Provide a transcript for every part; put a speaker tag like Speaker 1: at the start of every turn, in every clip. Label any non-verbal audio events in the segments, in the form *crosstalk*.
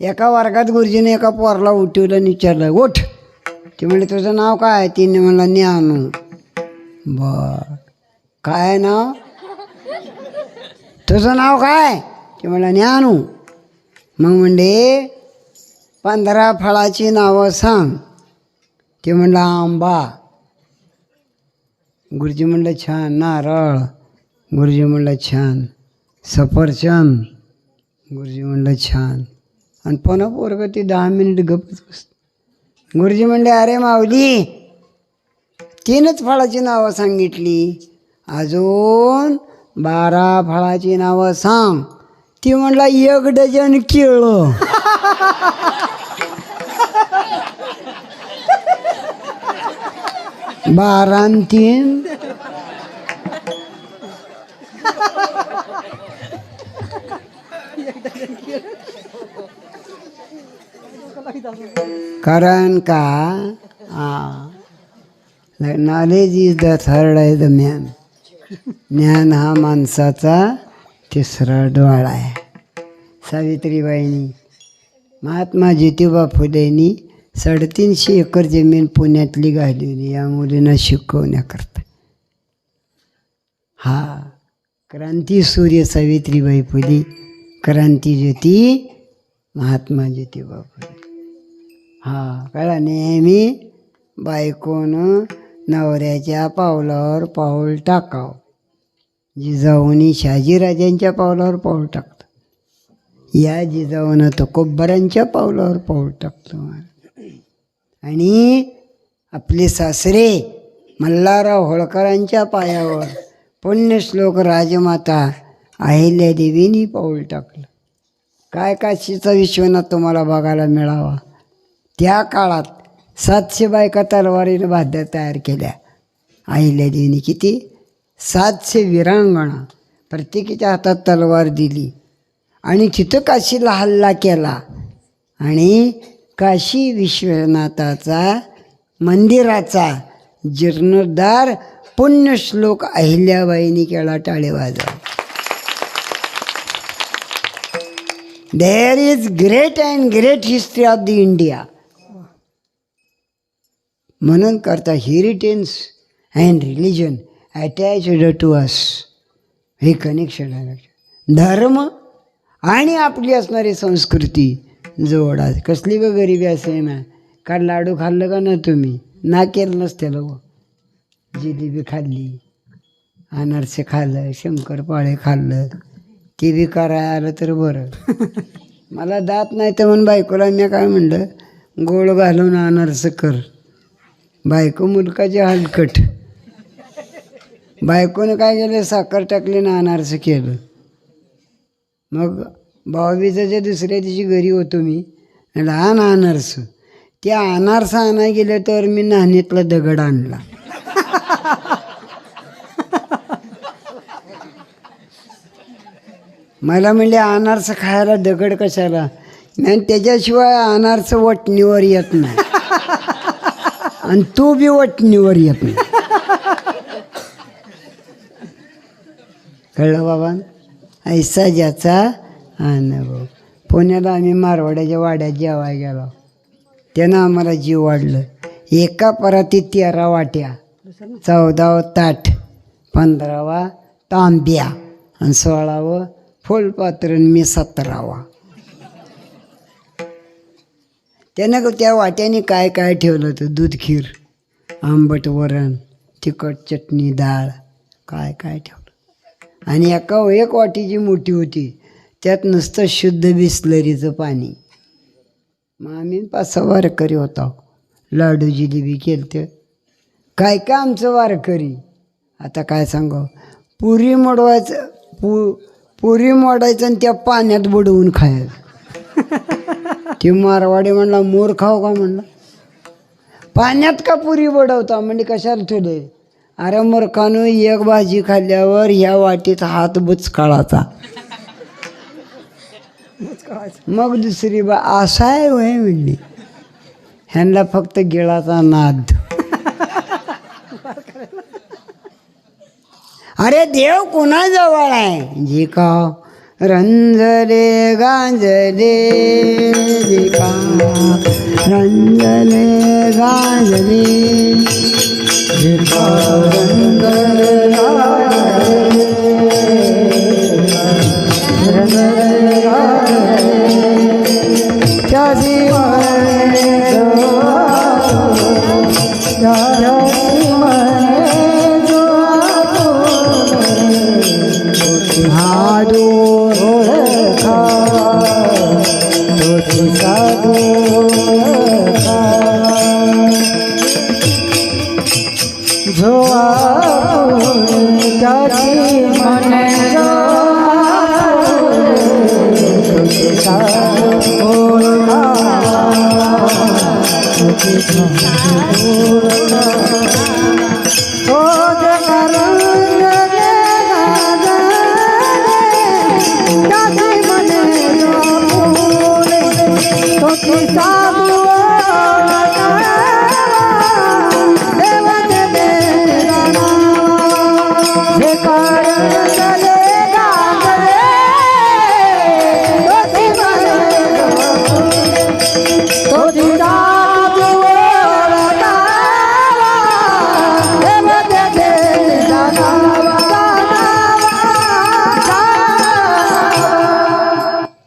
Speaker 1: एका वर्गात गुरुजीने एका पोरला उठवलं आणि विचारलं उठ. ते म्हणले तुझं नाव काय तिने म्हणलं ज्ञानू. बर. काय आहे नाव? तुझं नाव काय ते म्हणलं ज्ञानू. मग म्हणले पंधरा फळाची नावं सांग. ते म्हणलं आंबा. गुरुजी म्हणलं छान. नारळ. गुरुजी म्हणलं छान. सफरचंद. गुरुजी म्हणलं छान. आणि पुन्हा पोरगं ते दहा मिनिट गपच बस गुरुजी म्हणले अरे माऊली तीनच फळाची नावं सांगितली. अजून बारा फळाची नावं सांग. ती म्हणला एक डझन केळं. *laughs* बारा तीन कारण का? नॉलेज इज द थर्ड आहे द मॅन ज्ञान हा माणसाचा तिसरा डोळा आहे. सावित्रीबाईंनी महात्मा ज्योतिबा फुलेनी साडेतीनशे एकर जमीन पुण्यातली घालवली या मुलींना शिकवण्याकरता. हा क्रांती सूर्य सावित्रीबाई फुले क्रांती ज्योती महात्मा ज्योतिबा फुले हा कळा नेहमी बायकोनं नवऱ्याच्या पावलावर पाऊल टाकाव. जिजाऊनी शहाजीराजांच्या पावलावर पाऊल टाकतं. या जिजाऊनं तो कोब्बरांच्या पावलावर पाऊल टाकतो आणि आपले सासरे मल्हारराव होळकरांच्या पायावर पुण्यश्लोक राजमाता अहिल्यादेवीनी पाऊल टाकलं. काय काशीचा विश्वनाथ तुम्हाला बघायला मिळावा? त्या काळात सातशे बायका तलवारीनं भाद्या तयार केल्या. अहिल्यादेवीने किती? सातशे विरांगणा. प्रत्येकीच्या हातात तलवार दिली. आणि तिथं काशीला हल्ला केला. आणि काशी विश्वनाथाचा मंदिराचा जीर्णोद्धार पुण्यश्लोक अहिल्याबाईंनी केला टाळे वाजव. There is great and great history of the India म्हणून करता heritance and religion attached to us हे कनेक्शन आहे धर्म आणि आपली असणारी संस्कृती जोडा कसली ग गरिबी असे ना का लाडू खाल्लं का ना तुम्ही? ना केलं नसते व जिलेबी खाल्ली अनारसे खाल्लं शंकरपाळे खाल्लं. ते बी कराय आलं तर बरं. *laughs* मला दात नाही तर म्हणून बायकोला मी काय म्हणलं? गोळ घालून अनारसं कर. बायको मुलकाचे हलकट. बायकोनं काय केलं? साखर टाकली ना अनारसं केलं. मग भाऊबीजाच्या दुसऱ्या दिवशी घरी होतो मी लहान अनारस. त्या अनारसा आणाय गेलं तर मी नाण्यातला दगड आणला. मला म्हणले अनारस खायला दगड कशाला? आणि त्याच्याशिवाय अनारस वटणीवर येत नाही. आणि तू बी वटणीवर येत नाही. कळलं बाबा? ऐसा ज्याचा अनुभव. पुण्याला आम्ही मारवाड्याच्या वाड्यात जेवाय गेलो. त्यानं आम्हाला जीव वाढलं. एका पराती तेरा वाट्या चौदावं ताट पंधरावा तांब्या आणि सोळावं फुलपात्र मी सतरावा. त्यानं त्या वाट्याने काय काय ठेवलं होतं? दूध खीर आंबट वरण तिखट चटणी डाळ काय काय ठेवलं? आणि एका एक वाटी जी मोठी होती त्यात नुसतं शुद्ध बिसलरीचं पाणी. मग आम्ही पाच सहा वारकरी होतो लाडू जिलेबी केलं काय काय आमचं वारकरी? आता काय सांगू? पुरी मोडवायचं पु पुरी मोडायचं आणि त्या पाण्यात बुडवून खायचं. की मारवाडी म्हणला मोर खाव का म्हणला. पाण्यात का पुरी बडवता म्हणजे कशाला ठेवले अरे मूर्खानं एक भाजी खाल्ल्यावर ह्या वाटीत हात बुचकाळाचा. मग दुसरी बा असा आहे वय म्हणली ह्यांना फक्त गिळाचा नाद. अरे देव कोणाजवळ आहे? जी का रंजले गांजले विका रंजले गांजले যদি মনে Oh,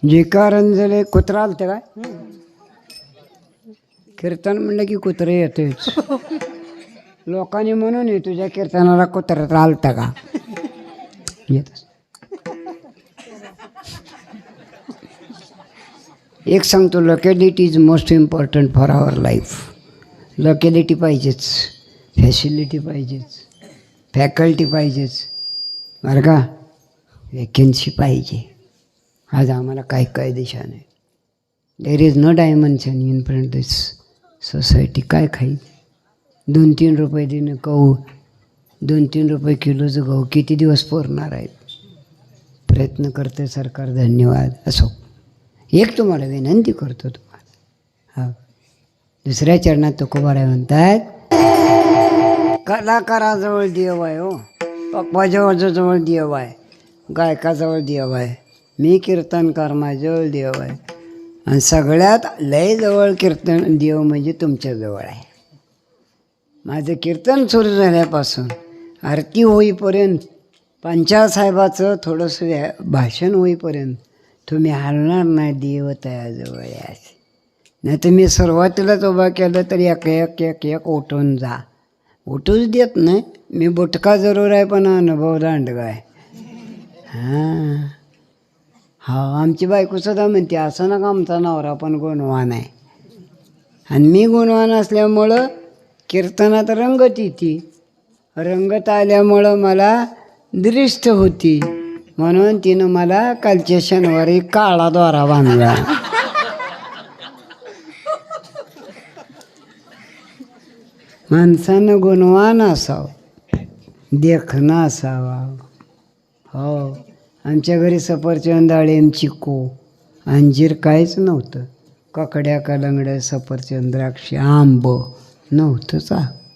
Speaker 1: जे कुत्रा आलते काय कीर्तन म्हणलं की कुत्रे येतेच लोकांनी म्हणून तुझ्या कीर्तनाला कुत्रा आलता का येत एक सांगतो locality is most important for our life locality पाहिजेच फॅसिलिटी पाहिजेच फॅकल्टी पाहिजेच बरं का वेकन्सी पाहिजे आज आम्हाला काय काय दिशा नाही. There is no dimension in front this society काय खाईल दोन तीन रुपये देणं गहू दोन तीन रुपये किलोचं गहू किती दिवस पोरणार आहेत? प्रयत्न करते सरकार धन्यवाद असो. एक तुम्हाला विनंती करतो तुम्हाला. हा. दुसऱ्या चरणात तुकोबारा म्हणतात कलाकाराजवळ देव आहे हो. पप्पाजवळ जवळ देव आहे. गायकाजवळ देव आहे. मी कीर्तनकार माझ्याजवळ देव आहे. आणि सगळ्यात लय जवळ कीर्तन देव म्हणजे तुमच्याजवळ आहे. माझं कीर्तन सुरू झाल्यापासून आरती होईपर्यंत पंचाळ साहेबाचं थोडंसं व्या भाषण होईपर्यंत तुम्ही हलणार नाही देव तयाजवळ यायचे नाही तर मी सुरुवातीलाच उभा केलं तर एक एक एक एक उठून जा. उठूच देत नाही. मी बुटका जरूर आहे पण अनुभव दांडगा आहे. हां. हा आमची बायकोसुद्धा म्हणते असं नका आमचा नवरा पण गुणवान आहे. आणि मी गुणवान असल्यामुळं कीर्तनात रंगत येते. रंगत आल्यामुळं मला दृष्ट होती. म्हणून तिनं मला कालच्या शनिवारी काळा द्वारा बांधला. माणसानं गुणवान असावं. देखणं असावा. हो. आमच्या घरी सफरचंद डाळिंब चिकू. अंजीर काहीच नव्हतं. ककड्या कलंगड्या सफरचंद द्राक्ष आंब नव्हतंच आ